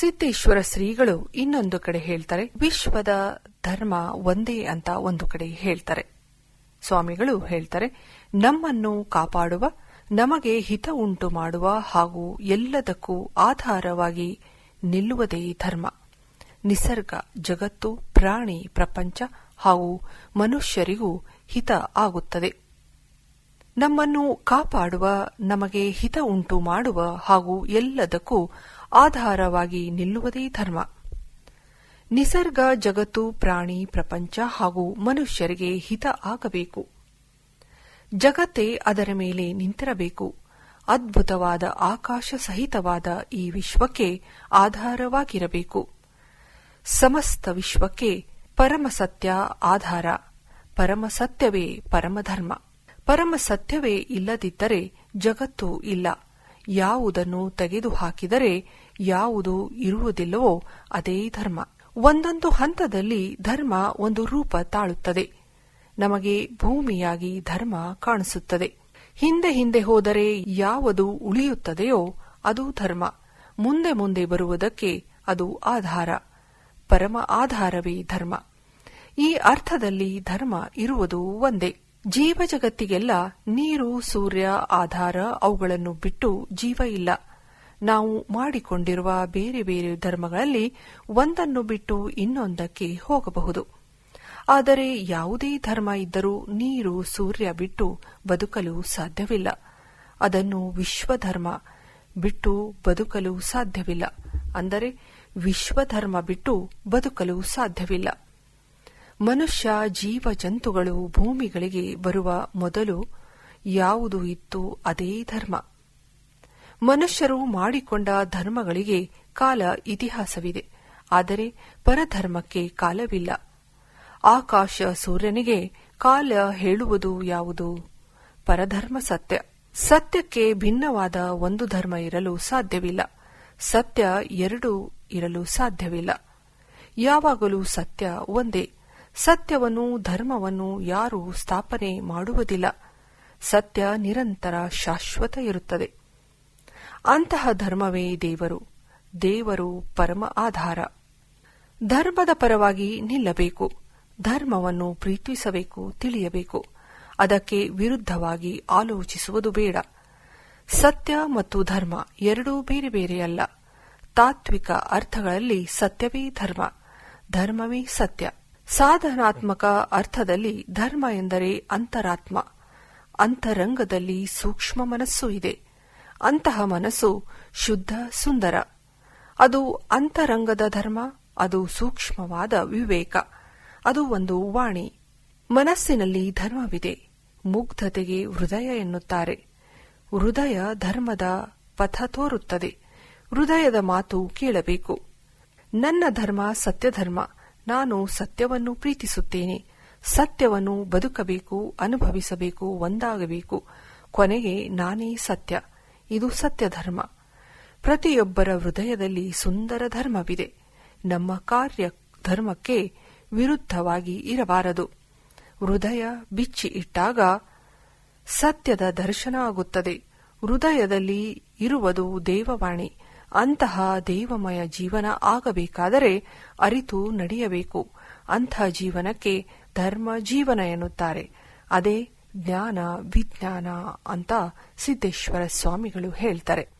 ಸಿದ್ದೇಶ್ವರ ಶ್ರೀಗಳು ಇನ್ನೊಂದು ಕಡೆ ಹೇಳ್ತಾರೆ, ವಿಶ್ವದ ಧರ್ಮ ಒಂದೇ ಅಂತ ಒಂದು ಕಡೆ ಹೇಳ್ತಾರೆ. ಸ್ವಾಮಿಗಳು ಹೇಳ್ತಾರೆ, ನಮ್ಮನ್ನು ಕಾಪಾಡುವ, ನಮಗೆ ಹಿತ ಉಂಟು ಮಾಡುವ ಹಾಗೂ ಎಲ್ಲದಕ್ಕೂ ಆಧಾರವಾಗಿ ನಿಲ್ಲುವುದೇ ಧರ್ಮ. ನಿಸರ್ಗ, ಜಗತ್ತು, ಪ್ರಾಣಿ, ಪ್ರಪಂಚ ಹಾಗೂ ಮನುಷ್ಯರಿಗೂ ಹಿತ ಆಗುತ್ತದೆ. ನಮ್ಮನ್ನು ಕಾಪಾಡುವ, ನಮಗೆ ಹಿತ ಉಂಟು ಮಾಡುವ ಹಾಗೂ ಎಲ್ಲದಕ್ಕೂ ಆಧಾರವಾಗಿ ನಿಲ್ಲುವುದೇ ಧರ್ಮ. ನಿಸರ್ಗ ಜಗತ್ತು ಪ್ರಾಣಿ ಪ್ರಪಂಚ ಹಾಗೂ ಮನುಷ್ಯರಿಗೆ ಹಿತ ಆಗಬೇಕು. ಜಗತ್ತೇ ಅದರ ಮೇಲೆ ನಿಂತಿರಬೇಕು. ಅದ್ಭುತವಾದ ಆಕಾಶ ಸಹಿತವಾದ ಈ ವಿಶ್ವಕ್ಕೆ ಆಧಾರವಾಗಿರಬೇಕು. ಸಮಸ್ತ ವಿಶ್ವಕ್ಕೆ ಪರಮಸತ್ಯ ಆಧಾರ. ಪರಮಸತ್ಯವೇ ಪರಮಧರ್ಮ ಪರಮಸತ್ಯವೇ ಇಲ್ಲದಿದ್ದರೆ ಜಗತ್ತು ಇಲ್ಲ. ಯಾವುದನ್ನು ತೆಗೆದುಹಾಕಿದರೆ ಯಾವುದು ಇರುವುದಿಲ್ಲವೋ ಅದೇ ಧರ್ಮ. ಒಂದೊಂದು ಹಂತದಲ್ಲಿ ಧರ್ಮ ಒಂದು ರೂಪ ತಾಳುತ್ತದೆ. ನಮಗೆ ಭೂಮಿಯಾಗಿ ಧರ್ಮ ಕಾಣಿಸುತ್ತದೆ. ಹಿಂದೆ ಹಿಂದೆ ಹೋದರೆ ಯಾವುದು ಉಳಿಯುತ್ತದೆಯೋ ಅದು ಧರ್ಮ. ಮುಂದೆ ಮುಂದೆ ಬರುವುದಕ್ಕೆ ಅದು ಆಧಾರ. ಪರಮ ಆಧಾರವೇ ಧರ್ಮ. ಈ ಅರ್ಥದಲ್ಲಿ ಧರ್ಮ ಇರುವುದು ಒಂದೇ. ಜೀವ ಜಗತ್ತಿಗೆಲ್ಲ ನೀರು, ಸೂರ್ಯ, ಆಧಾರ ಅವುಗಳನ್ನು ಬಿಟ್ಟು ಜೀವ ಇಲ್ಲ. ನಾವು ಮಾಡಿಕೊಂಡಿರುವ ಬೇರೆ ಬೇರೆ ಧರ್ಮಗಳಲ್ಲಿ ಒಂದನ್ನು ಬಿಟ್ಟು ಇನ್ನೊಂದಕ್ಕೆ ಹೋಗಬಹುದು. ಆದರೆ ಯಾವುದೇ ಧರ್ಮ ಇದ್ದರೂ ನೀರು, ಸೂರ್ಯ ಬಿಟ್ಟು ಬದುಕಲು ಸಾಧ್ಯವಿಲ್ಲ. ಅದನ್ನು ವಿಶ್ವಧರ್ಮ ಬಿಟ್ಟು ಬದುಕಲು ಸಾಧ್ಯವಿಲ್ಲ. ಅಂದರೆ ವಿಶ್ವಧರ್ಮ ಬಿಟ್ಟು ಬದುಕಲು ಸಾಧ್ಯವಿಲ್ಲ. ಮನುಷ್ಯ ಜೀವ ಜಂತುಗಳು ಭೂಮಿಗಳಿಗೆ ಬರುವ ಮೊದಲು ಯಾವುದು ಇತ್ತು ಅದೇ ಧರ್ಮ. ಮನುಷ್ಯರು ಮಾಡಿಕೊಂಡ ಧರ್ಮಗಳಿಗೆ ಕಾಲ ಇತಿಹಾಸವಿದೆ. ಆದರೆ ಪರಧರ್ಮಕ್ಕೆ ಕಾಲವಿಲ್ಲ. ಆಕಾಶ ಸೂರ್ಯನಿಗೆ ಕಾಲ ಹೇಳುವುದು ಯಾವುದು? ಪರಧರ್ಮ ಸತ್ಯ. ಸತ್ಯಕ್ಕೆ ಭಿನ್ನವಾದ ಒಂದು ಧರ್ಮ ಇರಲು ಸಾಧ್ಯವಿಲ್ಲ. ಸತ್ಯ ಎರಡು ಇರಲು ಸಾಧ್ಯವಿಲ್ಲ. ಯಾವಾಗಲೂ ಸತ್ಯ ಒಂದೇ. ಸತ್ಯವನ್ನು ಧರ್ಮವನ್ನು ಯಾರೂ ಸ್ಥಾಪನೆ ಮಾಡುವುದಿಲ್ಲ. ಸತ್ಯ ನಿರಂತರ ಶಾಶ್ವತ ಇರುತ್ತದೆ ಅಂತಹ ಧರ್ಮವೇ ದೇವರು. ದೇವರು ಪರಮ ಆಧಾರ. ಧರ್ಮದ ಪರವಾಗಿ ನಿಲ್ಲಬೇಕು. ಧರ್ಮವನ್ನು ಪ್ರೀತಿಸಬೇಕು, ತಿಳಿಯಬೇಕು. ಅದಕ್ಕೆ ವಿರುದ್ಧವಾಗಿ ಆಲೋಚಿಸುವುದು ಬೇಡ. ಸತ್ಯ ಮತ್ತು ಧರ್ಮ ಎರಡೂ ಬೇರೆ ಬೇರೆಯಲ್ಲ ತಾತ್ವಿಕ ಅರ್ಥಗಳಲ್ಲಿ ಸತ್ಯವೇ ಧರ್ಮ. ಧರ್ಮವೇ ಸತ್ಯ. ಸಾಧನಾತ್ಮಕ ಅರ್ಥದಲ್ಲಿ ಧರ್ಮ ಎಂದರೆ ಅಂತರಾತ್ಮ. ಅಂತರಂಗದಲ್ಲಿ ಸೂಕ್ಷ್ಮ ಮನಸ್ಸು ಇದೆ. ಅಂತಹ ಮನಸ್ಸು ಶುದ್ಧ, ಸುಂದರ. ಅದು ಅಂತರಂಗದ ಧರ್ಮ, ಅದು ಸೂಕ್ಷ್ಮವಾದ ವಿವೇಕ. ಅದು ಒಂದು ವಾಣಿ. ಮನಸ್ಸಿನಲ್ಲಿ ಧರ್ಮವಿದೆ. ಮುಗ್ಧತೆಗೆ ಹೃದಯ ಎನ್ನುತ್ತಾರೆ. ಹೃದಯ ಧರ್ಮದ ಪಥ ತೋರುತ್ತದೆ. ಹೃದಯದ ಮಾತು ಕೇಳಬೇಕು. ನನ್ನ ಧರ್ಮ ಸತ್ಯಧರ್ಮ. ನಾನು ಸತ್ಯವನ್ನು ಪ್ರೀತಿಸುತ್ತೇನೆ. ಸತ್ಯವನ್ನು ಬದುಕಬೇಕು, ಅನುಭವಿಸಬೇಕು, ಒಂದಾಗಬೇಕು. ಕೊನೆಗೆ ನಾನೇ ಸತ್ಯ. ಇದು ಸತ್ಯಧರ್ಮ. ಪ್ರತಿಯೊಬ್ಬರ ಹೃದಯದಲ್ಲಿ ಸುಂದರ ಧರ್ಮವಿದೆ. ನಮ್ಮ ಕಾರ್ಯ ಧರ್ಮಕ್ಕೆ ವಿರುದ್ಧವಾಗಿ ಇರಬಾರದು. ಹೃದಯ ಬಿಚ್ಚಿ ಇಟ್ಟಾಗ ಸತ್ಯದ ದರ್ಶನ ಆಗುತ್ತದೆ. ಹೃದಯದಲ್ಲಿ ಇರುವುದು ದೇವವಾಣಿ. ಅಂತಹ ದೇವಮಯ ಜೀವನ ಆಗಬೇಕಾದರೆ ಅರಿತು ನಡೆಯಬೇಕು. ಅಂತಹ ಜೀವನಕ್ಕೆ ಧರ್ಮ ಜೀವನ ಎನ್ನುತ್ತಾರೆ. ಅದೇ ಜ್ಞಾನ ವಿಜ್ಞಾನ ಅಂತ ಸಿದ್ದೇಶ್ವರ ಸ್ವಾಮಿಗಳು ಹೇಳ್ತಾರೆ.